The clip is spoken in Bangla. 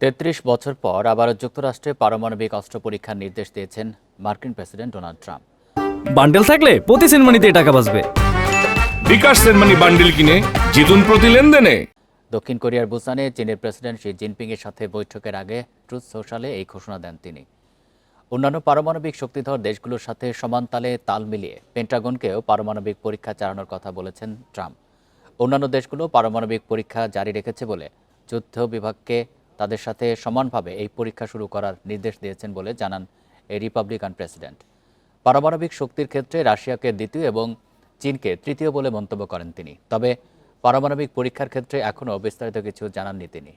তেত্রিশ বছর পর আবারও যুক্তরাষ্ট্রে পারমাণবিক অস্ত্র পরীক্ষার নির্দেশ দিয়েছেন মার্কিন প্রেসিডেন্ট ডোনাল্ড ট্রাম্প। বান্ডেল থাকলে প্রতি সেনমানিতে টাকা বাঁচবে। বিকাশ সেনমানি বান্ডিল কিনে জিতুন প্রতি লেনদেনে। দক্ষিণ কোরিয়ার বুসানে চীনের প্রেসিডেন্ট শি জিনপিংয়ের সাথে বৈঠকের আগে ট্রুথ সোশ্যালে এই ঘোষণা দেন তিনি। অন্যান্য পারমাণবিক শক্তিধর দেশগুলোর সাথে সমান তালে তাল মিলিয়ে পেন্টাগনকেও পারমাণবিক পরীক্ষা চালানোর কথা বলেছেন ট্রাম্প। অন্যান্য দেশগুলো পারমাণবিক পরীক্ষা জারি রেখেছে বলে যুদ্ধ বিভাগকে তাদের সাথে সমানভাবে এই পরীক্ষা শুরু করার নির্দেশ দিয়েছেন বলে জানান এই রিপাবলিকান প্রেসিডেন্ট। পারমাণবিক শক্তির ক্ষেত্রে রাশিয়াকে দ্বিতীয় এবং চীনকে তৃতীয় বলে মন্তব্য করেন তিনি। তবে পারমাণবিক পরীক্ষার ক্ষেত্রে এখনও বিস্তারিত কিছু জানাননি তিনি।